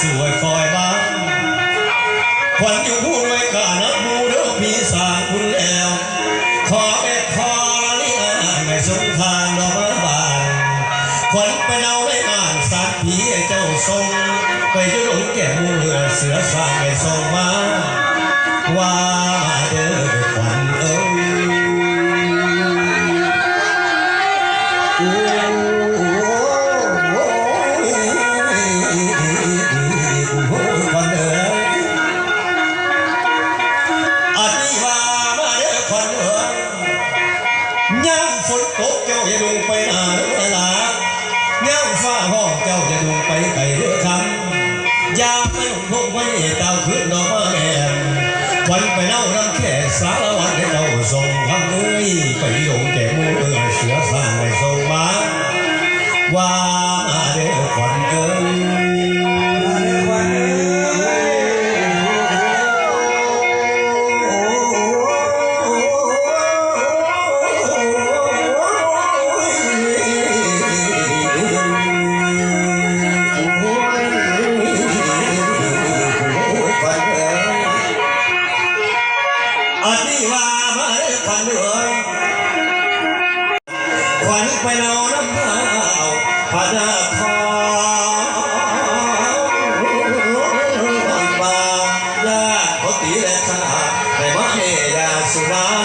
สวยคอยบ้านขวัญอยู่ผู้ไว้กานักบูเด้อพี่สางคุณแล้วขอเอ็ดคอละนี่อานในสงครามดอกม้บานขวัญไปเอาได้อ่านสัตว์ผีเจ้าทรง ไปยุดงแก่มูเรือเสือสางให้ทรงมา ว่าเด้อ ย่างฝนตกเจ้าอย่าลงไปหาเด้อหลาย่างฟ้าห้องเจ้าอย่าลงไปไกลเด้อคำยาไปหลงพงไว้เต่าขึ้นดอกมาแม่วันไปเน่าน้ำแค่สารวัตรให้เราส่งคำเอ้ยไปหลงแก่มือเสือสร้างให้ส่งมาว่ามาเด้อขวัญเอ้ย อันนี้ว่ามาเด้อขวัญเอ้ยขวัญไปเราน้ำเท้าพระนาครบาญาติพตีและข้าให้มาเนยาสุรา